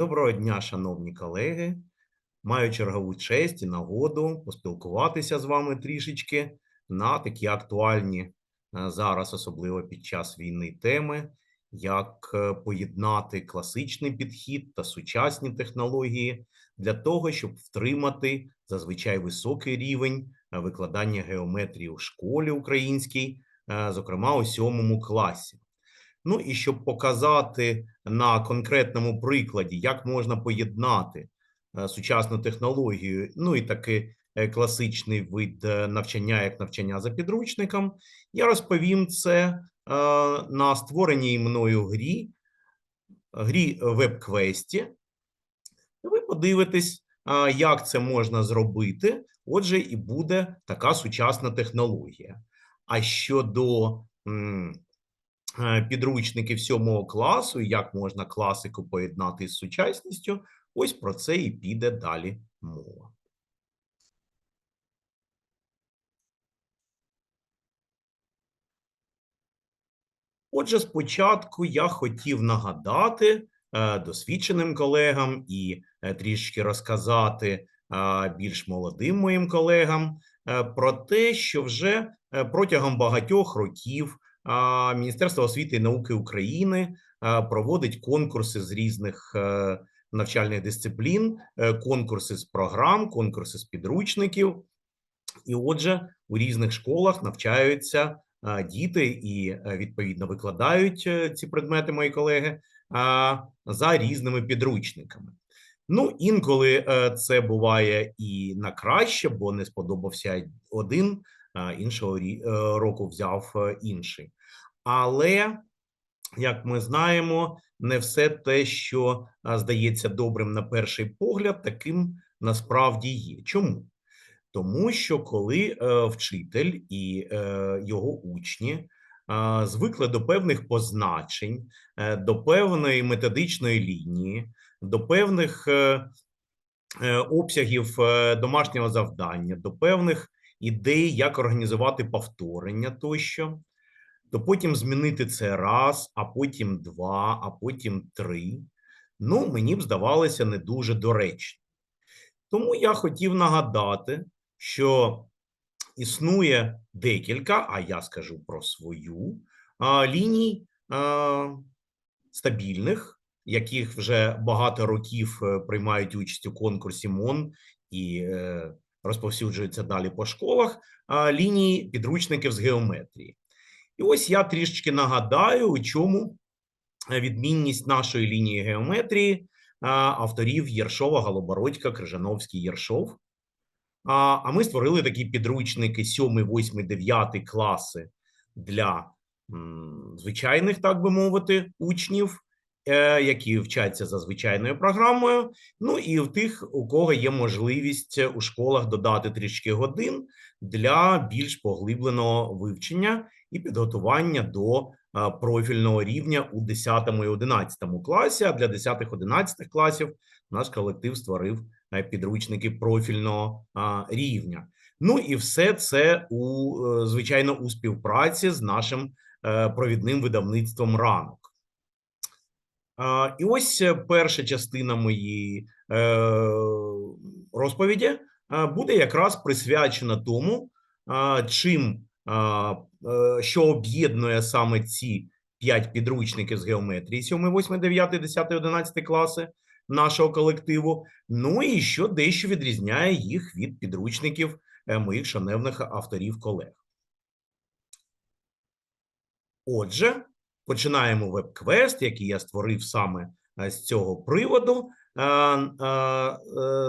Доброго дня, шановні колеги. Маю чергову честь і нагоду поспілкуватися з вами трішечки на такі актуальні е, зараз, особливо під час війни, теми, як е, поєднати класичний підхід та сучасні технології для того, щоб втримати зазвичай високий рівень е, викладання геометрії у школі українській, зокрема у сьомому класі. Ну і щоб показати на конкретному прикладі, як можна поєднати е, сучасну технологію, ну і таки е, класичний вид е, навчання, як навчання за підручником, я розповім це на створеній мною грі, грі WebQuest. Ви подивитесь, як це можна зробити. Отже, і буде така сучасна технологія. А щодо підручників сьомого класу, як можна класику поєднати з сучасністю, ось про це і піде далі мова. Отже, спочатку я хотів нагадати е, досвідченим колегам і е, трішки розказати е, більш молодим моїм колегам е, про те, що вже е, протягом багатьох років Міністерство освіти і науки України проводить конкурси з різних е, навчальних дисциплін, е, конкурси з програм, конкурси з підручників. І отже, у різних школах навчаються діти і е, відповідно викладають ці предмети, мої колеги, за різними підручниками. Ну, інколи це буває і на краще, бо не сподобався один, іншого рі- е, року взяв е, інший. Але, як ми знаємо, не все те, що здається добрим на перший погляд, таким насправді є. Чому? Тому що коли е, вчитель і е, його учні звикли до певних позначень, е, до певної методичної лінії, до певних е, е, обсягів е, домашнього завдання, до певних ідей, як організувати повторення тощо, то потім змінити це раз, а потім два, а потім три. Ну, мені б здавалося не дуже доречно. Тому я хотів нагадати, що існує декілька, а я скажу про свою ліній стабільних, яких вже багато років е, приймають участь у конкурсі МОН і е, розповсюджуються далі по школах. Лінії підручників з геометрії. І ось я трішечки нагадаю, у чому е, відмінність нашої лінії геометрії авторів Єршова, Голобородька, Крижановський, Єршов. А, ми створили такі підручники 7, 8, 9 класи для звичайних, так би мовити, учнів, які вчаться за звичайною програмою. Ну і в тих, у кого є можливість е, у школах додати трішки годин для більш поглибленого вивчення і підготування до профільного рівня у 10 і 11 класі. А для 10-11 класів наш колектив створив е, підручники профільного рівня. Ну і все це у е, звичайно у співпраці з нашим е, провідним видавництвом ранок. І ось е, перша частина моєї е, розповіді буде якраз присвячена тому, чим е, що об'єднує саме ці п'ять підручників з геометрії: 7, 8, 9, 10, 11 класи нашого колективу. Ну і що дещо відрізняє їх від підручників е, моїх шаневних авторів колег. Отже, починаємо веб-квест, який я створив саме е, з цього приводу, е, е,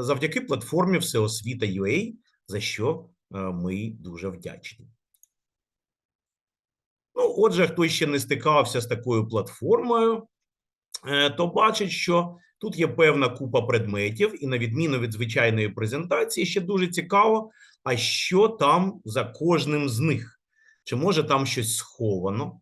завдяки платформі Всеосвіта UA, за що ми дуже вдячні. Ну, отже, хто ще не стикався з такою платформою, то бачить, що тут є певна купа предметів, і на відміну від звичайної презентації, ще дуже цікаво, а що там за кожним з них? Чи може там щось сховано,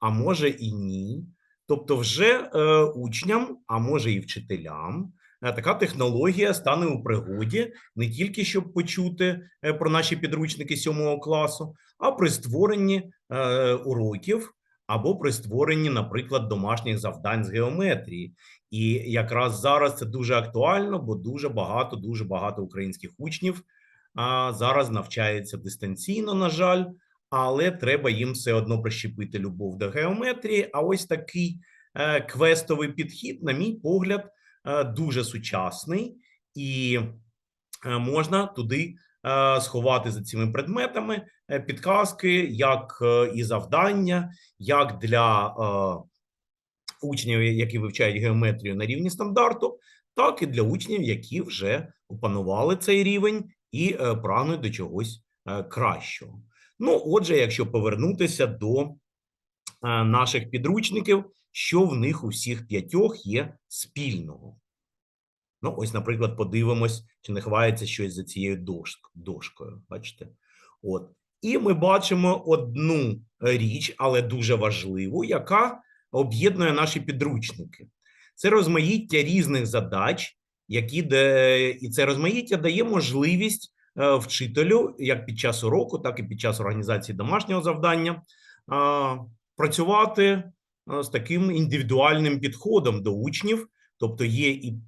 а може і ні. Тобто, вже е, учням, а може і вчителям, е, така технологія стане у пригоді не тільки щоб почути е, про наші підручники сьомого класу, а при створенні е, уроків або при створенні, наприклад, домашніх завдань з геометрії. І якраз зараз це дуже актуально, бо дуже багато, дуже багато українських учнів а, зараз навчаються дистанційно, на жаль, але треба їм все одно прищепити любов до геометрії. А ось такий е, квестовий підхід, на мій погляд, е, дуже сучасний, і е, можна туди сховати за цими предметами підказки, як і завдання, як для учнів, які вивчають геометрію на рівні стандарту, так і для учнів, які вже опанували цей рівень і прагнуть до чогось кращого. Ну, отже, якщо повернутися до наших підручників, що в них у всіх п'ятьох є спільного. Ну, ось, наприклад, подивимось, чи не ховається щось за цією дошкою. Бачите? От. І ми бачимо одну річ, але дуже важливу, яка об'єднує наші підручники. Це розмаїття різних задач, які де, і це розмаїття дає можливість вчителю, як під час уроку, так і під час організації домашнього завдання, працювати з таким індивідуальним підходом до учнів, тобто є і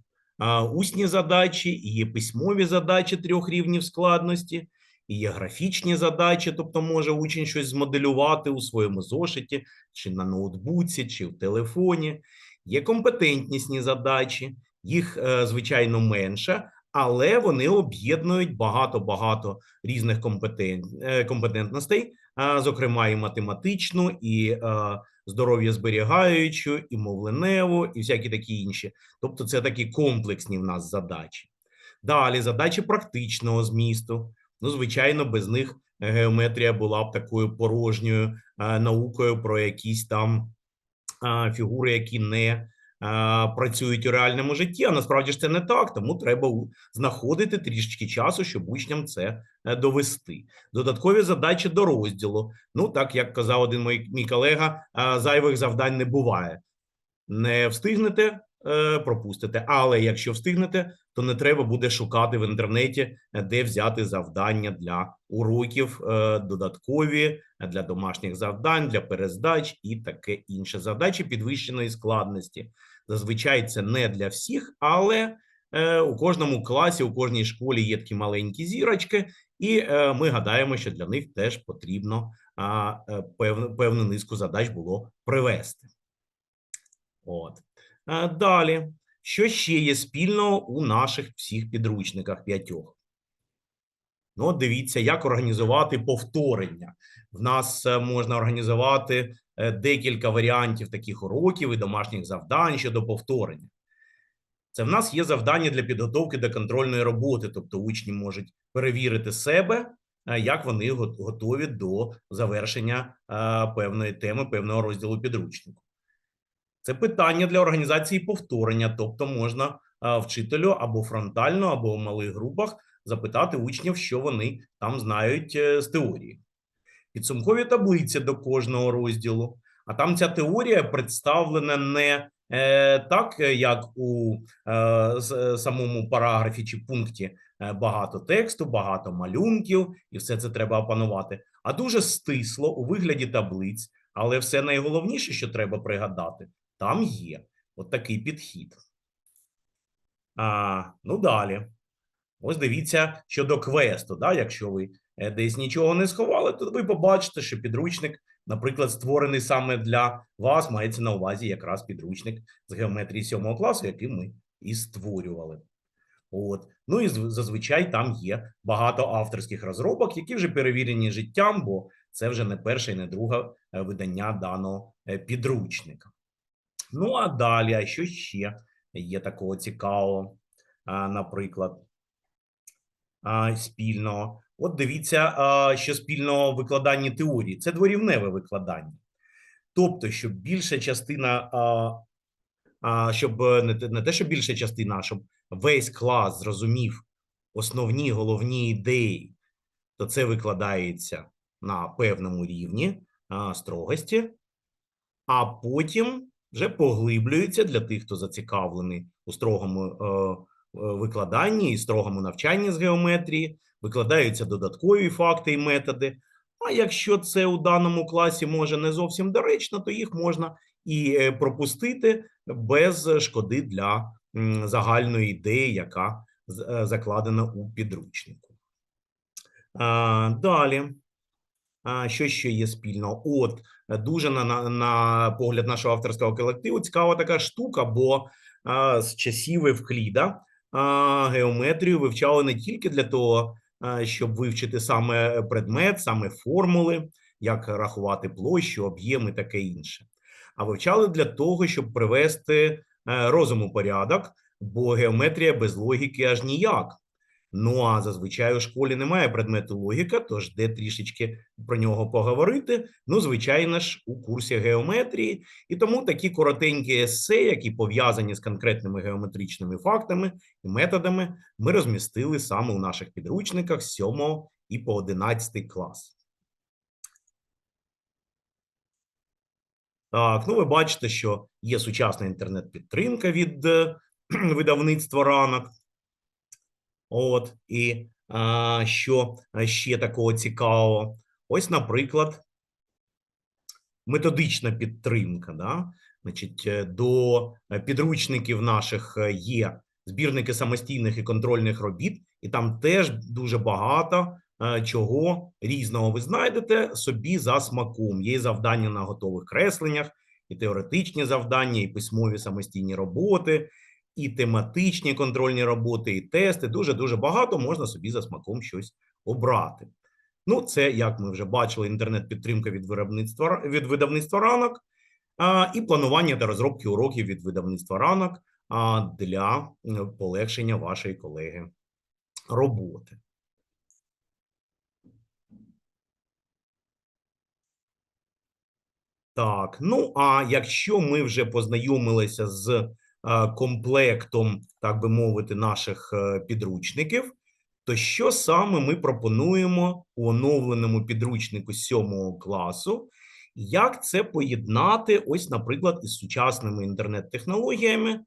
усні задачі, і є письмові задачі трьох рівнів складності, і є графічні задачі, тобто може учень щось змоделювати у своєму зошиті, чи на ноутбуці, чи в телефоні. Є компетентнісні задачі, їх е, звичайно менше, але вони об'єднують багато-багато різних компетент, е, компетентностей, зокрема і математичну, і е, здоров'я зберігаючу, і мовленеву, і всякі такі інші. Тобто, це такі комплексні в нас задачі. Далі задачі практичного змісту. Ну, звичайно, без них геометрія була б такою порожньою е, наукою про якісь там фігури, які не працюють у реальному житті. А насправді ж це не так, тому треба знаходити трішечки часу, щоб учням це е, довести. Додаткові задачі до розділу. Ну, так як казав один мій, мій колега, зайвих завдань не буває. Не встигнете, е, пропустите. Але якщо встигнете, то не треба буде шукати в інтернеті, е, де взяти завдання для уроків додаткові, для домашніх завдань, для перездач і таке інше. Задачі підвищеної складності. Зазвичай це не для всіх, але е, у кожному класі, у кожній школі є такі маленькі зірочки, і е, ми гадаємо, що для них теж потрібно е, певну, певну низку задач було привести. От. Далі, що ще є спільного у наших всіх підручниках п'ятьох? Ну, дивіться, як організувати повторення. В нас можна організувати декілька варіантів таких уроків і домашніх завдань щодо повторення. Це в нас є завдання для підготовки до контрольної роботи, тобто учні можуть перевірити себе, е, як вони готові до завершення е, певної теми, певного розділу підручнику. Це питання для організації повторення, тобто можна вчителю або фронтально, або в малих групах запитати учнів, що вони там знають е, з теорії. Підсумкові таблиці до кожного розділу. А там ця теорія представлена не е, так, е, як у е, самому параграфі чи пункті багато тексту, багато малюнків, і все це треба опанувати, а дуже стисло у вигляді таблиць. Але все найголовніше, що треба пригадати, там є от такий підхід. А, ну далі. Ось дивіться щодо квесту. Да? Якщо ви десь нічого не сховали, то ви побачите, що підручник, наприклад, створений саме для вас, мається на увазі якраз підручник з геометрії 7 класу, який ми і створювали. От. Ну і зазвичай там є багато авторських розробок, які вже перевірені життям, бо це вже не перше і не друге е, видання даного е, підручника. Ну а далі, а що ще є такого цікавого, наприклад, спільного? От дивіться, що спільного в викладанні теорії. Це дворівневе викладання. Тобто, щоб більша частина, щоб е, не те, не те, що більша частина, а щоб весь клас зрозумів основні головні ідеї, то це викладається на певному рівні строгості, а потім вже поглиблюється для тих, хто зацікавлений у строгому е, е, викладанні і строгому навчанні з геометрії, викладаються додаткові факти і методи. А якщо це у даному класі може не зовсім доречно, то їх можна і е, пропустити без шкоди для загальної ідеї, яка е, закладена у підручнику. Далі. Що ще є спільно? От дуже на, на, погляд нашого авторського колективу цікава така штука, бо з часів Евкліда геометрію вивчали не тільки для того, щоб вивчити саме предмет, саме формули, як рахувати площу, об'єми, таке інше, а вивчали для того, щоб привести е, розум у порядок, бо геометрія без логіки аж ніяк. Ну а зазвичай у школі немає предмету логіка, тож де трішечки про нього поговорити. Ну, звичайно ж, у курсі геометрії, і тому такі коротенькі есе, які пов'язані з конкретними геометричними фактами і методами, ми розмістили саме у наших підручниках з 7 і по 11 клас. Так, ну ви бачите, що є сучасна інтернет-підтримка від видавництва ранок. От і а, що ще такого цікавого? Ось, наприклад, методична підтримка. Да? Значить, е, до е, підручників наших е, є збірники самостійних і контрольних робіт, і там теж дуже багато чого різного ви знайдете собі за смаком. Є завдання на готових кресленнях, і теоретичні завдання, і письмові самостійні роботи, і тематичні контрольні роботи, і тести. Дуже дуже багато можна собі за смаком щось обрати. Ну, це як ми вже бачили, інтернет-підтримка від виробництва від видавництва ранок, а, і планування та розробки уроків від видавництва ранок а, для е, полегшення вашої колеги роботи. Так, ну а якщо ми вже познайомилися з комплектом, так би мовити, наших е, підручників, то що саме ми пропонуємо у оновленому підручнику 7 класу? Як це поєднати, ось, наприклад, із сучасними інтернет-технологіями,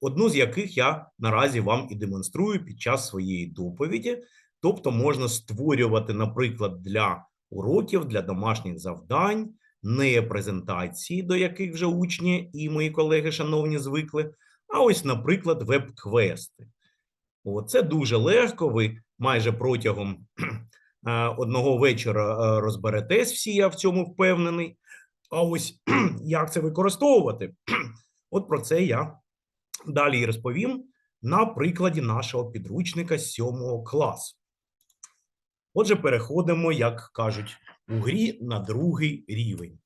одну з яких я наразі вам і демонструю під час своєї доповіді. Тобто, можна створювати, наприклад, для уроків, для домашніх завдань, не презентації, до яких вже учні і мої колеги, шановні, звикли, а ось, наприклад, веб-квести. Це дуже легко. Ви майже протягом одного вечора розберетесь всі, я в цьому впевнений. А ось як це використовувати? От про це я далі і розповім на прикладі нашого підручника 7 класу. Отже, переходимо, як кажуть, у грі на другий рівень.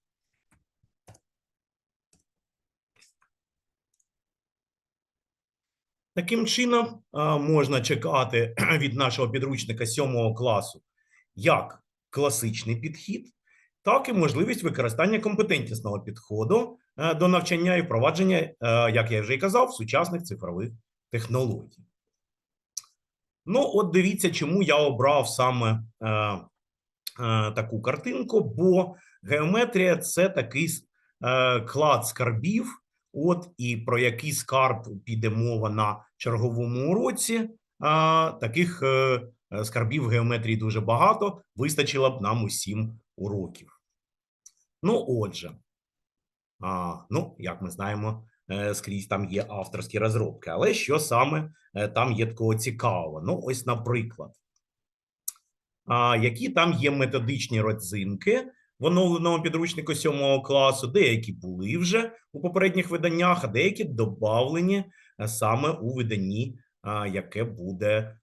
Таким чином, можна чекати від нашого підручника 7 класу як класичний підхід, так і можливість використання компетентісного підходу е, до навчання і впровадження, е, як я вже і казав, сучасних цифрових технологій. Ну, от дивіться, чому я обрав саме е, таку картинку, бо геометрія це такий е, клад скарбів. От і про який скарб піде мова на черговому уроці. Таких е, е, скарбів в геометрії дуже багато. Вистачило б нам усім уроків. Ну, отже, ну, як ми знаємо, е, скрізь там є авторські розробки, але що саме е, там є такого цікавого? Ну, ось, наприклад, які там є методичні родзинки в оновленому підручнику 7 класу, деякі були вже у попередніх виданнях, а деякі додавлені е, саме у виданні, яке буде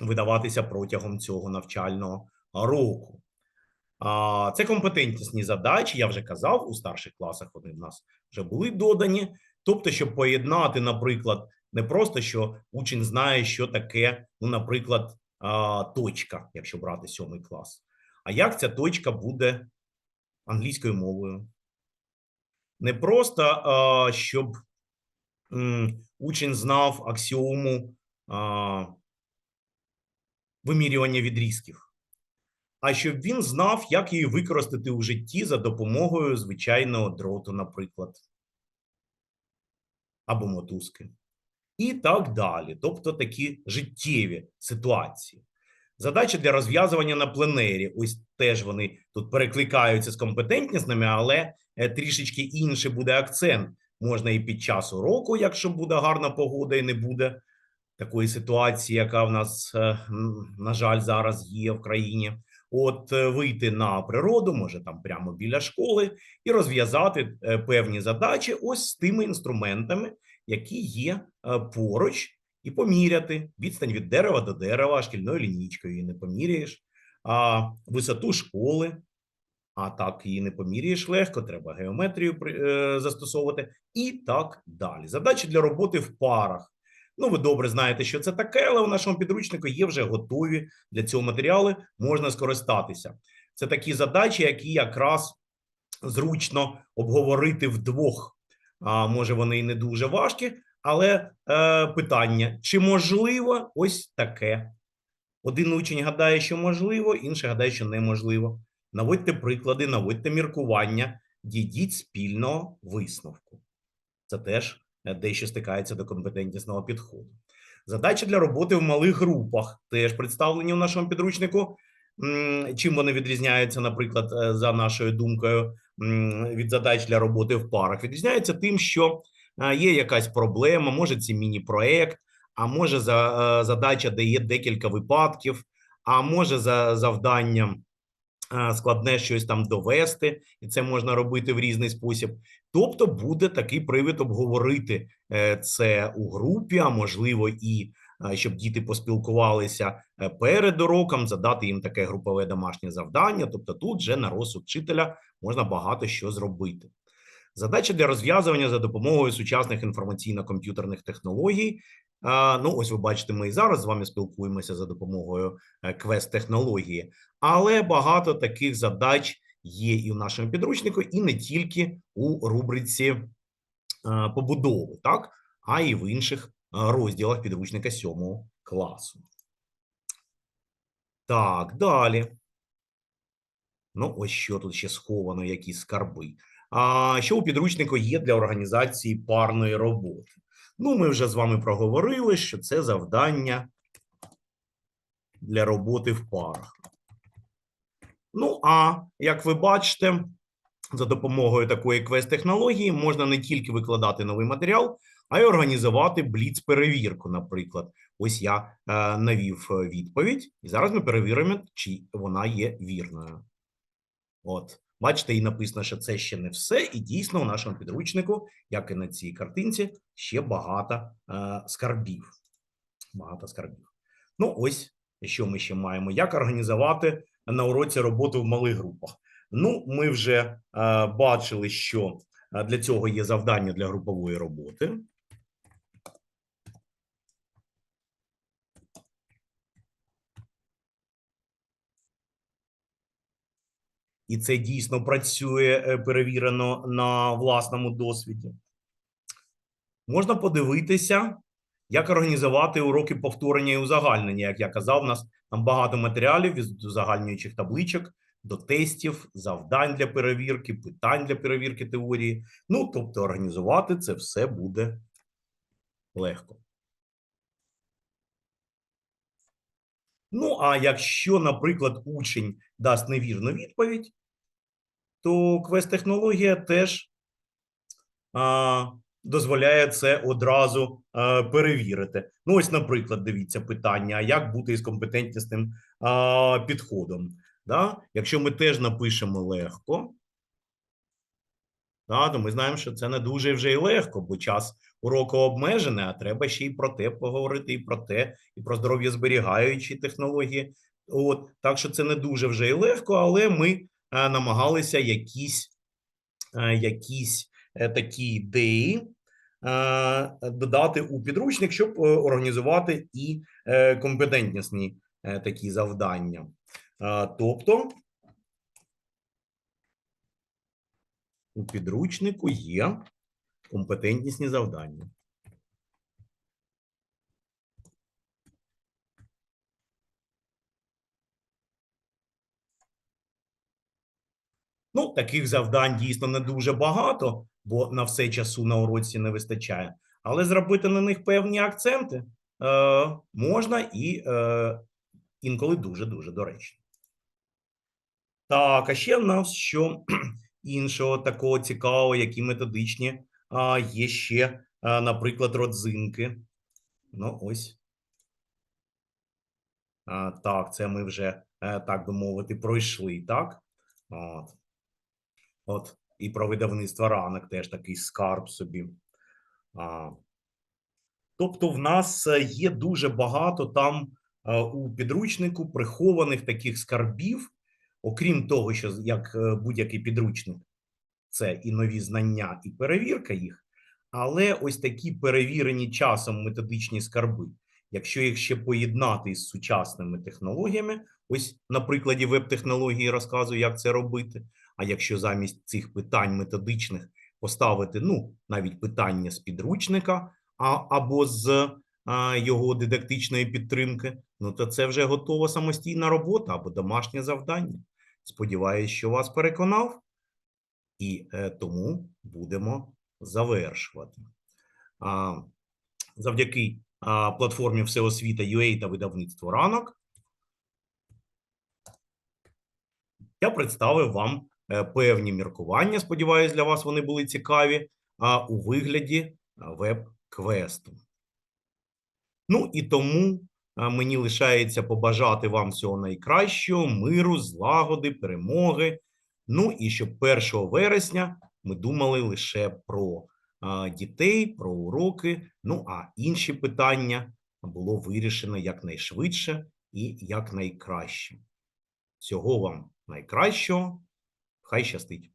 видаватися протягом цього навчального року. Це компетентнісні задачі, я вже казав, у старших класах вони в нас вже були додані. Тобто, щоб поєднати, наприклад, не просто що учень знає, що таке, ну, наприклад, точка, якщо брати сьомий клас. А як ця точка буде англійською мовою? Не просто щоб учень знав аксіому вимірювання відрізків, а щоб він знав, як її використати у житті за допомогою звичайного дроту, наприклад, або мотузки. І так далі. Тобто такі життєві ситуації. Задачі для розв'язування на пленері. Ось теж вони тут перекликаються з компетентнісними, але е, трішечки інший буде акцент. Можна і під час уроку, якщо буде гарна погода і не буде такої ситуації, яка в нас, е, на жаль, зараз є в країні. От е, вийти на природу, може там прямо біля школи, і розв'язати певні задачі ось з тими інструментами, які є поруч, і поміряти відстань від дерева до дерева шкільною лінійкою її не поміряєш, а висоту школи. А так її не поміряєш легко, треба геометрію е, застосовувати і так далі. Задачі для роботи в парах. Ну, ви добре знаєте, що це таке, але у нашому підручнику є вже готові для цього матеріали, можна скористатися. Це такі задачі, які якраз зручно обговорити вдвох. А може, вони і не дуже важкі, але е, питання: чи можливо ось таке? Один учень гадає, що можливо, інший гадає, що неможливо. Наводьте приклади, наводьте міркування, дійдіть спільного висновку. Це теж е, дещо стикається до компетентнісного підходу. Задачі для роботи в малих групах теж представлені в нашому підручнику. Чим вони відрізняються, наприклад, е, за нашою думкою, від задач для роботи в парах? Відрізняються тим, що є якась проблема, може це міні-проект, а може за, е, задача, де є декілька випадків, а може за завданням е, складне щось там довести, і це можна робити в різний спосіб. Тобто буде такий привід обговорити е, це у групі, а можливо, і щоб діти поспілкувалися перед уроком, задати їм таке групове домашнє завдання. Тобто, тут вже на розсуд вчителя можна багато що зробити. Задача для розв'язування за допомогою сучасних інформаційно-комп'ютерних технологій. Ну, ось ви бачите, ми і зараз з вами спілкуємося за допомогою е, квест-технології, але багато таких задач є і в нашому підручнику, і не тільки у рубриці е, побудови, так, а й в інших е, розділах підручника 7 класу. Так, далі. Ну, ось що тут ще сховано, які скарби. Що у підручнику є для організації парної роботи? Ну, ми вже з вами проговорили, що це завдання для роботи в парах. Ну, а як ви бачите, за допомогою такої квест-технології можна не тільки викладати новий матеріал, а й організувати бліц-перевірку, наприклад. Ось я е, навів е, відповідь, і зараз ми перевіримо, чи вона є вірною. От, бачите, і написано, що це ще не все, і дійсно у нашому підручнику, як і на цій картинці, ще багато е, скарбів. Багато скарбів. Ну, ось що ми ще маємо. Як організувати на уроці роботу в малих групах? Ну, ми вже е, бачили, що е, для цього є завдання для групової роботи. І це дійсно працює е, перевірено на власному досвіді. Можна подивитися, як організувати уроки повторення і узагальнення. Як я казав, у нас там багато матеріалів від узагальнюючих табличок до тестів, завдань для перевірки, питань для перевірки теорії. Ну, тобто, організувати це все буде легко. Ну, а якщо, наприклад, учень дасть невірну відповідь, то квест-технологія теж а, дозволяє це одразу а, перевірити. Ну, ось, наприклад, дивіться питання: як бути із компетентнісним а, підходом? Да? Якщо ми теж напишемо легко, да, то ми знаємо, що це не дуже вже й легко, бо час уроку обмежений, а треба ще й про те поговорити, і про те, і про здоров'я зберігаючі технології. От, так що це не дуже вже й легко, але ми намагалися якісь, якісь е, такі ідеї додати у підручник, щоб е, організувати і е, компетентнісні такі завдання. Тобто у підручнику є компетентнісні завдання. Ну, таких завдань дійсно не дуже багато, бо на все часу на уроці не вистачає. Але зробити на них певні акценти е, можна і е, інколи дуже-дуже доречно. Так, а ще в нас що іншого такого цікавого, які методичні а, є ще, а, наприклад, родзинки. Ну, ось. А, так, це ми вже, е, так би мовити, пройшли, так? От. От, і про видавництво ранок теж такий скарб собі. А, тобто, в нас е, є дуже багато там е, у підручнику прихованих таких скарбів, окрім того, що з- як е, будь-який підручник, це і нові знання, і перевірка їх. Але ось такі перевірені часом методичні скарби, якщо їх ще поєднати із сучасними технологіями, ось на прикладі веб-технології розказую, як це робити. А якщо замість цих питань методичних поставити ну, навіть питання з підручника а, або з а, його дидактичної підтримки, ну то це вже готова самостійна робота або домашнє завдання. Сподіваюсь, що вас переконав, і е, тому будемо завершувати. А, завдяки а, платформі Всеосвіта UA та видавництву ранок я представив вам певні міркування. Сподіваюсь, для вас вони були цікаві, у вигляді веб-квесту. Ну і тому мені лишається побажати вам всього найкращого, миру, злагоди, перемоги. Ну і щоб 1 вересня ми думали лише про дітей, про уроки. Ну а інші питання було вирішено якнайшвидше і якнайкраще. Всього вам найкращого. Хай щастить!